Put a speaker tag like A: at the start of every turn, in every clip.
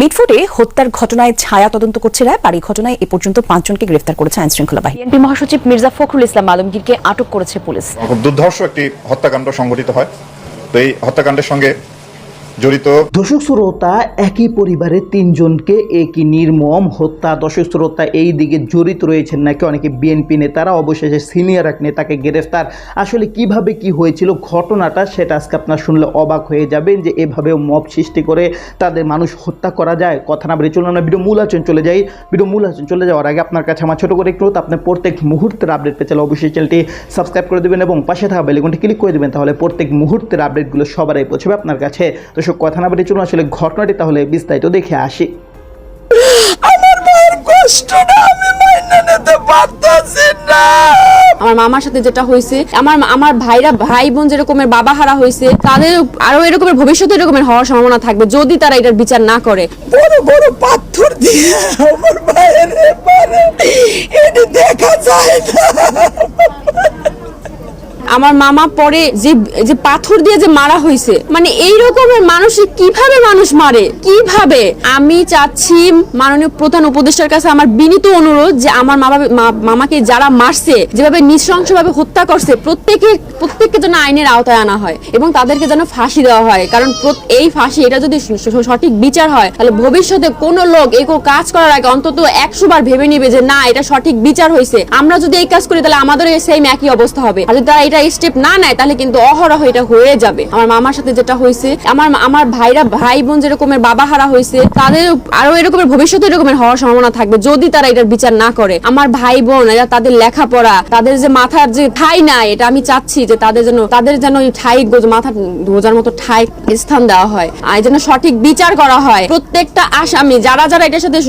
A: মিটফুটে হত্যার ঘটনায় ছায়া তদন্ত করছে র্যাব আর এই ঘটনায় এ পর্যন্ত পাঁচজনকে গ্রেফতার করেছে আইন শৃঙ্খলা বাহিনী। বিএনপি মহাসচিব মির্জা ফখরুল ইসলাম আলমগীরকে আটক করেছে পুলিশ।
B: দুর্ধর্ষ একটি হত্যাকাণ্ড সংঘটিত হয়। তো এই হত্যাকাণ্ডের সঙ্গে জড়িত।
C: দর্শক শ্রোতা একই পরিবারের তিনজনকে একই নির্মম হত্যা। দর্শক শ্রোতা এই দিকে জড়িত রয়েছেন নাকি অনেকে বিএনপি নেতারা? অবশেষে সিনিয়র এক নেতাকে গ্রেফতার। আসলে কীভাবে কি হয়েছিল ঘটনাটা সেটা আজকে আপনার শুনলে অবাক হয়ে যাবেন যে এভাবেও মব সৃষ্টি করে তাদের মানুষ হত্যা করা যায়। কথা না বেরিয়ে চলুন আমরা ভিডিও মূল আচরণ চলে যাই। ভিডিও মূল আচরণ চলে যাওয়ার আগে আপনার কাছে আমার ছোট করে একটু আপনি প্রত্যেক মুহূর্তের আপডেট পেতে চাইলে অবশ্যই চ্যানেলটি সাবস্ক্রাইব করে দেবেন এবং পাশে থাকা বেলিকনটি ক্লিক করে দেবেন। তাহলে প্রত্যেক মুহূর্তের আপডেটগুলো সবারই পৌঁছবে আপনার কাছে। দর্শক কথা না বেরিয়ে চলুন আসলে ঘটনাটি তাহলে বিস্তারিত দেখে আসি।
D: আমার মায়ের কষ্টটা আমি মাইনা নিতে পারতাছি না।
E: আমার মামার সাথে যেটা হয়েছে আমার আমার ভাইরা ভাই বোন যেরকমের বাবা হারা হয়েছে তাদের আরও এরকমের ভবিষ্যতে এরকমের হওয়ার সম্ভাবনা থাকবে যদি তারা এটার বিচার না করে।
D: বড় বড় পাথর দিয়ে আমার মায়ের এবারে এটি দেখা যায় না।
E: আমার মামা পরে যে পাথর দিয়ে যে মারা হয়েছে মানে এই রকমের মানুষের কীভাবে মানুষ মারে? কীভাবে? আমি চাচ্ছি মাননীয় প্রধান উপদেষ্টার কাছে আমার বিনীত অনুরোধ যে আমার মা বাবা- মা- মামাকে যারা মারছে, যেভাবে নৃশংসভাবে হত্যা করছে, প্রত্যেকে, প্রত্যেককে যেন আইনের আওতায় আনা হয় এবং তাদেরকে যেন ফাঁসি দেওয়া হয়। কারণ এই ফাঁসি, এটা যদি সঠিক বিচার হয়, তাহলে ভবিষ্যতে কোনো লোক এই কাজ করার আগে অন্তত একশো বার ভেবে নিবে যে না, এটা সঠিক বিচার হয়েছে আমরা যদি এই কাজ করি, তাহলে আমাদের সেম একই অবস্থা হবে। আর যদি তারা এটা স্টেপ না নেয়, তাহলে কিন্তু অহরহ এটা হয়ে যাবে। আমার মামার সাথে যেটা হয়েছে, আমার আমার ভাইরা ভাই বোন যেরকমের বাবা হারা হয়েছে, তাদের আরও এরকমের ভবিষ্যতে এরকমের হওয়ার সম্ভাবনা থাকবে, যদি তারা এটার বিচার না করে। আমার ভাই বোন এরা তাদের লেখাপড়া, তাদের যে মাথার যে ঠাই নাই, এটা আমি চাচ্ছি যে তাদের জন্য তাদের যেন ঠাই মাথা গোজার মতো ঠাই স্থান দেওয়া হয়, আর যেন সঠিক বিচার করা হয়। প্রত্যেকটা আসামি, যারা যারা এটার সাথে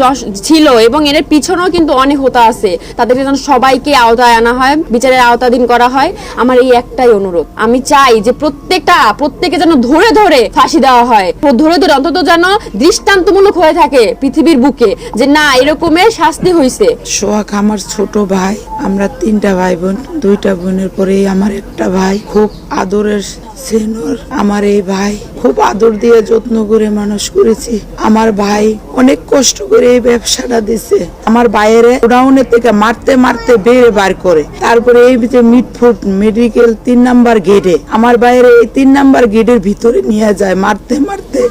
E: ছিল এবং এর পিছনেও কিন্তু অনেক হতা আছে, তাদেরকে যেন সবাইকে আওতায় আনা হয়, বিচারের আওতাধীন করা হয়। আমার এই একটাই অনুরোধ। আমি চাই যে প্রত্যেকটা, প্রত্যেকে যেন ধরে ধরে ফাঁসি দেওয়া হয়। ধরে ধরে অন্তত যেন দৃষ্টান্তমূলক হয়ে থাকে পৃথিবীর বুকে যে না, এরকমের শাস্তি হয়েছে
F: সোহাগ আমার ছোট ভাই, আমরা তিনটা ভাই বোন, দুইটা বোনের পরে আমার একটা ভাই। খুব আদরের সেনর আমার এই ভাই খুব আদর দিয়ে যত্ন করে মানুষ করেছি। আমার ভাই অনেক কষ্ট করে এই ব্যবসাটা দিছে। আমার বাইরে গোডাউনের থেকে মারতে মারতে বেড়ে বার করে। তারপরে এই যে মিটফুট মেডিকেল তিন নাম্বার গেটে, আমার বাইরে এই তিন নাম্বার গেটের ভিতরে নিয়ে যায় মারতে মারতে।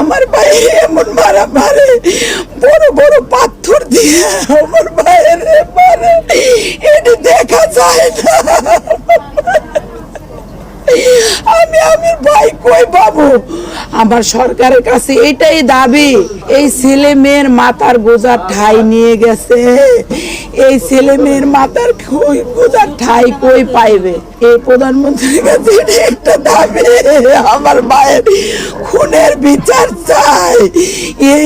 D: আমার বাইরে এমন মারা মারে, বড় বড় পাথর দিয়ে আমার মায়ের এবারে এটি দেখা যায় না। আমি আমার ভাই কই পাবো
F: আমার সরকারের কাছে এটাই দাবি। এই ছেলে মেয়ের মাথার গোজার ঠাই নিয়ে গেছে। এই ছেলে মেয়ের মাথার গোজার ঠাই কই পাইবে? এই প্রধানমন্ত্রীর কাছে একটা দাবি, আমার মায়ের খুনের বিচার চাই। এই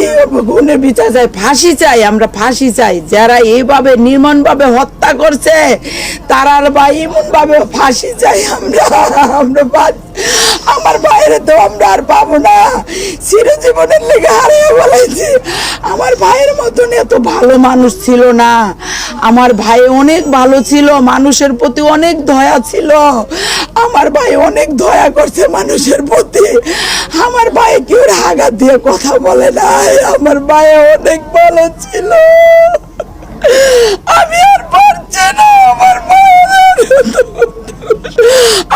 F: খুনের বিচার চাই, ফাঁসি চাই, আমরা ফাঁসি চাই। যারা এইভাবে নির্মমভাবে হত্যা করছে তারার বা এমন ভাবে ফাঁসি চাই আমরা। আমরা আমার বাইরে তো আমরা আর পাবো না। চিরজীবনের লেগে হারিয়ে বলেছি আমার ভাইয়ের মতন এত ভালো মানুষ ছিল না। আমার ভাই অনেক ভালো ছিল, মানুষের প্রতি অনেক দয়া ছিল। আমার ভাই অনেক দয়া করছে মানুষের প্রতি। আমার ভাই কেউ আঘাত দিয়ে কথা বলে না আমার ভাই অনেক ভালো ছিল। আমি আর পারছি না। আমার মায়ের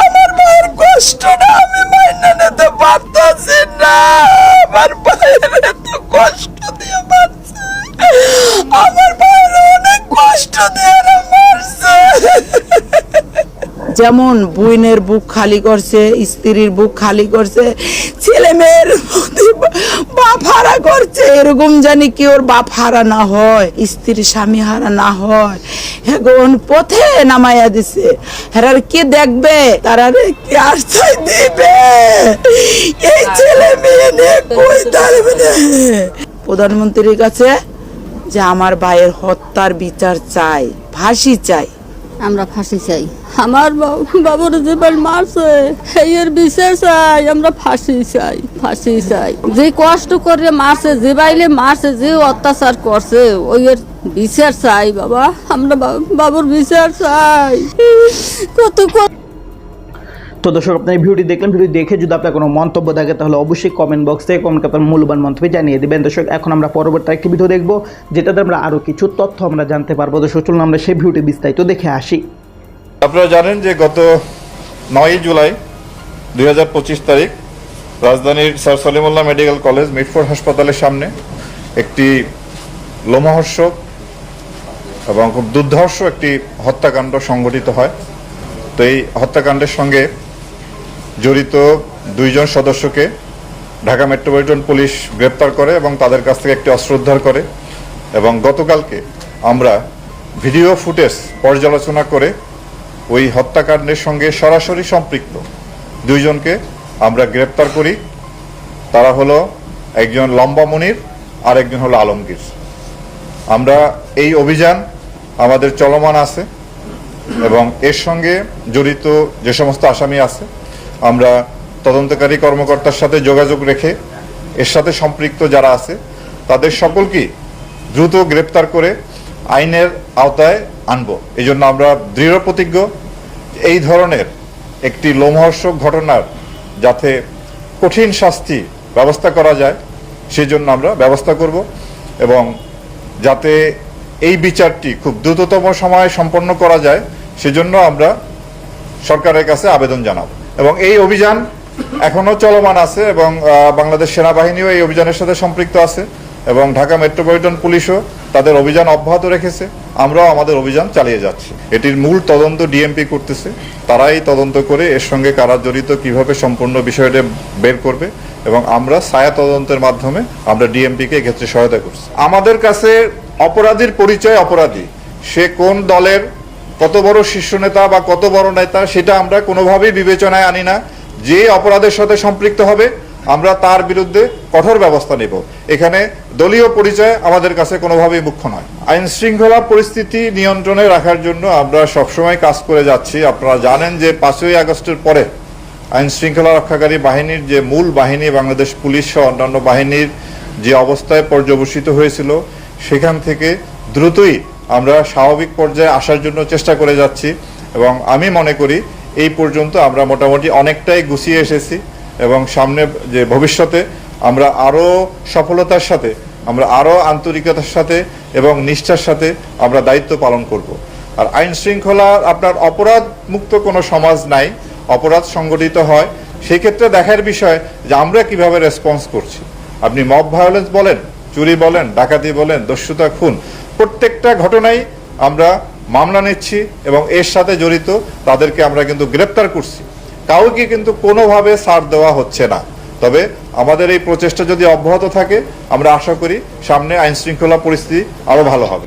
F: আমার মায়ের কষ্টটা আমি যেমন বুইনের বুক খালি করছে, স্ত্রীর বুক খালি করছে, ছেলে মেয়ের বাপ হারা করছে, এরকম জানি কি ওর বাপ হারা না হয়, স্ত্রীর স্বামী হারা না হয়। এখন পথে নামাইয়া দিছে। হেরার কি দেখবে? তারা কি আশ্রয় দিবে? এই ছেলে মেয়ে প্রধানমন্ত্রীর কাছে যে আমার ভাইয়ের হত্যার বিচার চাই, ফাঁসি চাই।
G: আমরা ফাঁসি চাই। আমার বাবুর জীবন মারছে। এর বিচার চাই, আমরা ফাঁসি চাই ফাঁসি চাই। যে কষ্ট করে মারছে, যে বাইলে মারছে, যে অত্যাচার করছে, ওই এর বিচার চাই বাবা। আমরা বাবুর বিচার চাই। কত কত
C: তো দর্শক, আপনার ভিডিওটি দেখলেন ভিডিও দেখে যদি আপনার কোনো মন্তব্য থাকে, তাহলে অবশ্যই কমেন্ট বক্সে কমেন্ট আপনার মূল্যবান মন্তব্য জানিয়ে দেবেন। দর্শক, এখন আমরা পরবর্তী একটি ভিডিও দেখব, যেটাতে আমরা আরও কিছু তথ্য আমরা জানতে পারব। দর্শক, চলুন আমরা সেই ভিডিওটি বিস্তারিত দেখে আসি।
B: আপনারা জানেন যে গত নয়ই জুলাই দু হাজার পঁচিশ তারিখ, রাজধানীর sir Salimullah medical college Mitford হাসপাতালের সামনে একটি লোমহর্ষক এবং খুব দুর্ধর্ষ একটি হত্যাকাণ্ড সংঘটিত হয়। তো এই হত্যাকাণ্ডের সঙ্গে জড়িত দুইজন সদস্যকে ঢাকা মেট্রোপলিটন পুলিশ গ্রেপ্তার করে এবং তাদের কাছ থেকে একটি অস্ত্র উদ্ধার করে এবং গতকালকে আমরা ভিডিও ফুটেজ পর্যালোচনা করে ওই হত্যাকাণ্ডের সঙ্গে সরাসরি সম্পৃক্ত দুইজনকে আমরা গ্রেপ্তার করি। তারা হলো একজন লম্বা মনির আর একজন হলো আলমগীর। আমরা এই অভিযান আমাদের চলমান আছে এবং এর সঙ্গে জড়িত যে সমস্ত আসামি আছে আমরা তদন্তকারী কর্মকর্তার সাথে যোগাযোগ রেখে এর সাথে সম্পৃক্ত যারা আছে, তাদের সকলকেই দ্রুত গ্রেপ্তার করে আইনের আওতায় আনব। এই জন্য আমরা দৃঢ় প্রতিজ্ঞ, এই ধরনের একটি লোমহর্ষক ঘটনার যাতে কঠিন শাস্তি ব্যবস্থা করা যায়, সেজন্য আমরা ব্যবস্থা করব এবং যাতে এই বিচারটি খুব দ্রুততম সময়ে সম্পন্ন করা যায়, সেজন্য আমরা সরকারের কাছে আবেদন জানাব। এবং এই অভিযান এখনও চলমান আছে এবং বাংলাদেশ সেনাবাহিনীও এই অভিযানের সাথে সম্পৃক্ত আছে এবং ঢাকা মেট্রোপলিটন পুলিশও তাদের অভিযান অব্যাহত রেখেছে। আমরাও আমাদের অভিযান চালিয়ে যাচ্ছি। এটির মূল তদন্ত ডিএমপি করতেছে। তারাই তদন্ত করে এর সঙ্গে কারা জড়িত, কীভাবে সম্পূর্ণ বিষয়টা বের করবে এবং আমরা ছায়া তদন্তের মাধ্যমে আমরা ডিএমপিকে এক্ষেত্রে সহায়তা করছি। আমাদের কাছে অপরাধীর পরিচয় অপরাধী। সে কোন দলের কত বড় শীর্ষ নেতা বা কত বড় নেতা, সেটা আমরা কোনোভাবেই বিবেচনায় আনি না। যে অপরাধের সাথে সম্পৃক্ত হবে, আমরা তার বিরুদ্ধে কঠোর ব্যবস্থা নেব। এখানে দলীয় পরিচয় আমাদের কাছে কোনোভাবেই মুখ্য নয়। আইন শৃঙ্খলা পরিস্থিতি নিয়ন্ত্রণে রাখার জন্য আমরা সবসময় কাজ করে যাচ্ছি। আপনারা জানেন যে পাঁচই আগস্টের পরে আইন শৃঙ্খলা রক্ষাকারী বাহিনীর যে মূল বাহিনী, বাংলাদেশ পুলিশ সহ অন্যান্য বাহিনীর যে অবস্থায় পর্যবসিত হয়েছিল, সেখান থেকে দ্রুতই আমরা স্বাভাবিক পর্যায়ে আসার জন্য চেষ্টা করে যাচ্ছি এবং আমি মনে করি এই পর্যন্ত আমরা মোটামুটি অনেকটাই গুছিয়ে এসেছি এবং সামনে যে ভবিষ্যতে আমরা আরও সফলতার সাথে, আমরা আরও আন্তরিকতার সাথে এবং নিষ্ঠার সাথে আমরা দায়িত্ব পালন করব। আর আইন শৃঙ্খলা আপনার অপরাধ মুক্ত কোনো সমাজ নাই, অপরাধ সংগঠিত হয় সেই ক্ষেত্রে দেখার বিষয় যে আমরা কীভাবে রেসপন্স করছি। আপনি মব ভায়োলেন্স বলেন চুরি বলেন, ডাকাতি বলেন, দস্যুতা খুন। প্রত্যেকটা ঘটনাই আমরা মামলা নিচ্ছি এবং এর সাথে জড়িত তাদেরকে আমরা কিন্তু গ্রেপ্তার করছি। কাউকে কিন্তু কোনোভাবে ছাড় দেওয়া হচ্ছে না। তবে আমাদের এই প্রচেষ্টা যদি অব্যাহত থাকে, আমরা আশা করি সামনে আইনশৃঙ্খলা পরিস্থিতি আরও ভালো হবে।